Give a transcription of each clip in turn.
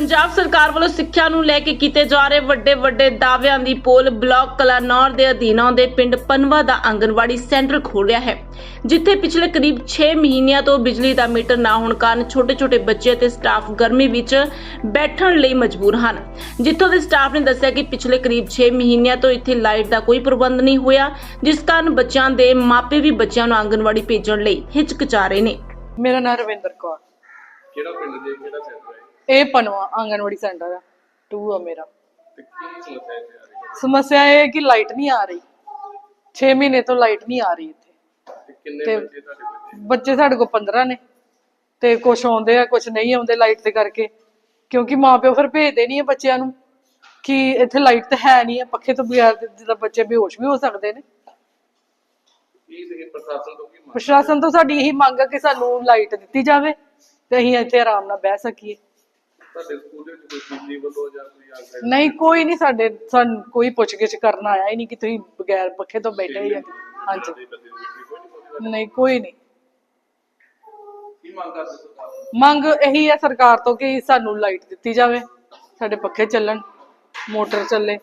ਪੰਜਾਬ ਸਰਕਾਰ ਵੱਲੋਂ ਸਿੱਖਿਆ ਨੂੰ ਲੈ ਕੇ ਕੀਤੇ ਜਾ ਰਹੇ ਵੱਡੇ ਵੱਡੇ ਦਾਅਵਿਆਂ ਦੀ ਪੋਲ ਬਲਾਕ ਕਲਾਨੌਰ ਦੇ ਅਧੀਨ ਆਉਂਦੇ ਪਿੰਡ ਪਨਵਾ ਦਾ ਆਂਗਨਵਾੜੀ ਸੈਂਟਰ ਖੋਲ੍ਹਿਆ ਹੈ ਜਿੱਥੇ ਪਿਛਲੇ ਕਰੀਬ 6 ਮਹੀਨਿਆਂ ਤੋਂ ਬਿਜਲੀ ਦਾ ਮੀਟਰ ਨਾ ਹੋਣ ਕਾਰਨ ਛੋਟੇ-ਛੋਟੇ ਬੱਚੇ ਅਤੇ ਸਟਾਫ ਗਰਮੀ ਵਿੱਚ ਬੈਠਣ ਲਈ ਮਜਬੂਰ ਹਨ। ਜਿੱਥੋਂ ਦੇ ਸਟਾਫ ਨੇ ਦੱਸਿਆ ਕਿ ਪਿਛਲੇ ਕਰੀਬ 6 ਮਹੀਨਿਆਂ ਤੋਂ ਇੱਥੇ ਲਾਈਟ ਦਾ ਕੋਈ ਪ੍ਰਬੰਧ ਨਹੀਂ ਹੋਇਆ ਜਿਸ ਕਾਰਨ ਬੱਚਿਆਂ ਦੇ ਮਾਪੇ ਵੀ ਬੱਚਿਆਂ ਨੂੰ ਆਂਗਨਵਾੜੀ ਭੇਜਣ ਲਈ ਹਿਚਕਚਾ ਰਹੇ ਨੇ। ਮੇਰਾ ਨਾਮ ਰਵਿੰਦਰ ਕੌਰ। ਕਿਹੜਾ ਪਿੰਡ ਦੇ ਕਿਹੜਾ ਸੈਂਟਰ ਹੈ? ਇਹ ਪਨਵਾ ਆਂਗਨਵਾੜੀ ਸੈਂਟਰ ਆ। ਟੂ ਆ ਮੇਰਾ। ਤੇ ਕੀ ਸਮੱਸਿਆ ਆ ਇਹ ਹੈ ਕਿ ਲਾਈਟ ਨਹੀਂ ਆ ਰਹੀ। 6 ਮਹੀਨੇ ਤੋਂ ਲਾਈਟ ਨਹੀਂ ਆ ਰਹੀ ਇੱਥੇ। ਤੇ ਬੱਚੇ ਸਾਡੇ ਕੋਲ 15 ਨੇ। ਤੇ ਕੁਝ ਆਉਂਦੇ ਆ ਕੁਝ ਨਹੀਂ ਆਉਂਦੇ ਲਾਈਟ ਦੇ ਕਰਕੇ। ਕਿਉਂਕਿ ਮਾਪਿਓ ਫਿਰ ਭੇਜਦੇ ਨਹੀਂ ਆ ਬੱਚਿਆਂ ਨੂੰ ਕਿ ਇੱਥੇ ਲਾਈਟ ਤਾਂ ਹੈ ਨਹੀਂ ਆ ਪੱਖੇ ਤੋਂ ਬਗੈਰ ਜਿੱਦਾਂ ਬੱਚੇ ਬੇਹੋਸ਼ ਵੀ ਹੋ ਸਕਦੇ ਨੇ। ਪ੍ਰਸ਼ਾਸਨ ਤੋਂ ਪ੍ਰਸ਼ਾਸਨ ਸਾਡੀ ਇਹੀ ਮੰਗ ਹੈ ਕਿ ਸਾਨੂੰ ਲਾਈਟ ਦਿੱਤੀ ਜਾਵੇ ਤੇ ਅਸੀਂ ਇੱਥੇ ਆਰਾਮ ਨਾਲ ਬਹਿ ਸਕੀਏ। ਤੁਹਾਡੇ ਸਕੂਲ ਦੇ ਵਿੱਚ ਕੋਈ ਬਿਜਲੀ ਵੱਲੋਂ ਜਾਂ ਕੋਈ ਆਗਿਆ ਨਹੀਂ ਕੋਈ ਨਹੀਂ ਸਾਡੇ ਸਾਨੂੰ ਕੋਈ ਪੁੱਛਗਿੱਛ ਕਰਨ ਆਇਆ ਹੀ ਨਹੀਂ ਕਿ ਤੁਸੀਂ ਬਗੈਰ ਪੱਖੇ ਤੋਂ ਬੈਠੇ ਜਾਂ ਹਾਂਜੀ। ਦੇ ਬੰਦੇ ਦੀ ਕੋਈ ਨਹੀਂ ਕੋਈ ਨਹੀਂ। ਕੀ ਮੰਗ ਕਰਦੇ ਸਰਕਾਰ? ਮੰਗ ਇਹੀ ਹੈ ਸਰਕਾਰ ਤੋਂ ਕਿ ਸਾਨੂੰ ਲਾਈਟ ਦਿੱਤੀ ਜਾਵੇ ਸਾਡੇ ਪੱਖੇ ਚੱਲਣ ਮੋਟਰ ਚੱਲੇ।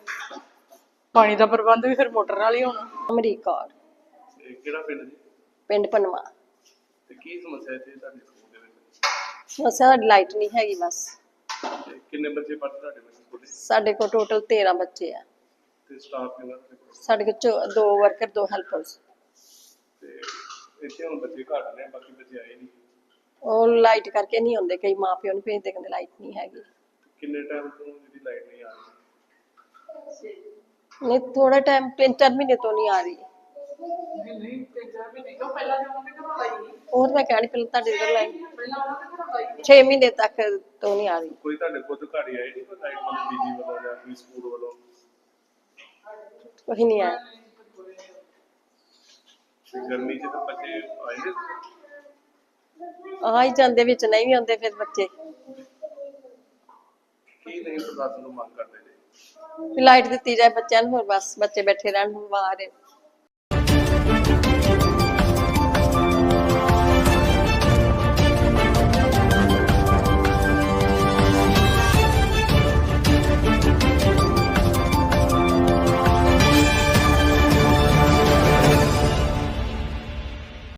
ਪਾਣੀ ਦਾ ਪ੍ਰਬੰਧ ਵੀ ਫਿਰ ਮੋਟਰ ਨਾਲ ਹੀ ਹੋਣਾ। ਅਮਰੀਕ। ਇਹ ਕਿਹੜਾ ਪਿੰਡ ਜੀ? ਪਿੰਡ ਪਨਵਾ। ਤੇ ਕੀ ਸਮੱਸਿਆ ਇੱਥੇ ਤੁਹਾਡੇ ਸਕੂਲ ਦੇ ਵਿੱਚ? ਸਮੱਸਿਆ ਲਾਈਟ ਨਹੀਂ ਹੈਗੀ ਬਸ। ਤੇ ਕਿੰਨੇ ਬੱਚੇ ਪੜ੍ਹਦੇ ਤੁਹਾਡੇ ਬੱਚੇ ਸਕੂਲ ਸਾਡੇ ਕੋਲ ਟੋਟਲ 13 ਬੱਚੇ ਆ। ਤੇ ਸਟਾਫ ਕਿੰਨਾ ਤੁਹਾਡੇ ਕੋਲ? ਸਾਡੇ ਕੋਲ ਚੋ- ਦੋ ਵਰਕਰ ਦੋ ਹੈਲਪਰਸ ਤੇ ਇੱਥੇ ਹੁਣ ਬੱਚੇ ਘੱਟ ਨੇ ਬਾਕੀ ਬੱਚੇ ਆਏ ਨਹੀਂ। ਉਹ ਲਾਈਟ ਕਰਕੇ ਨਹੀਂ ਆਉਂਦੇ ਕਈ ਮਾਪਿਓ ਨੂੰ ਭੇਜਦੇ ਕਹਿੰਦੇ ਲਾਈਟ ਨਹੀਂ ਹੈਗੀ। ਕਿੰਨੇ ਟਾਈਮ ਤੋਂ ਜਿਹੜੀ ਲਾਈਟ ਨਹੀਂ ਆ ਰਹੀ? ਨਹੀਂ ਥੋੜਾ ਟਾਈਮ ਤਿੰਨ ਚਾਰ ਮਹੀਨੇ ਤੋਂ ਨਹੀਂ ਆ ਰਹੀ। ਉਹ ਤਾਂ ਮੈਂ ਕਹਿਣੀ ਪਹਿਲਾਂ ਤੁਹਾਡੇ ਇਧਰ ਲਾਈਟ 6 ਮਹੀਨੇ ਤੱਕ ਤੋਂ ਨਹੀਂ ਆ ਰਹੀ। ਕੋਈ ਤੁਹਾਡੇ ਕੋਲ ਅਧਿਕਾਰੀ ਆਏ ਨਹੀਂ ਕੋਈ ਲਾਈਟ ਵਾਲੇ ਬੀਜੀ ਵੱਲੋਂ ਜਾਂ ਕੋਈ ਸਕੂਲ ਵੱਲੋਂ? ਕੋਈ ਨਹੀਂ ਆਇਆ। ਤੇ ਗਰਮੀ 'ਚ ਤਾਂ ਬੱਚੇ ਆਏ ਨੇ? ਆ ਹੀ ਜਾਂਦੇ ਵਿੱਚ ਨਹੀਂ ਵੀ ਆਉਂਦੇ ਫਿਰ ਬੱਚੇ। ਕੀ ਨਹੀਂ ਪ੍ਰਸ਼ਾਸਨ ਨੂੰ ਮੰਗ ਕਰਦੇ ਨੇ ਵੀ ਲਾਈਟ ਦਿੱਤੀ ਜਾਏ ਬੱਚਿਆਂ ਨੂੰ ਹੋਰ ਬਸ ਬੱਚੇ ਬੈਠੇ ਰਹਿਣ ਬਾਹਰ।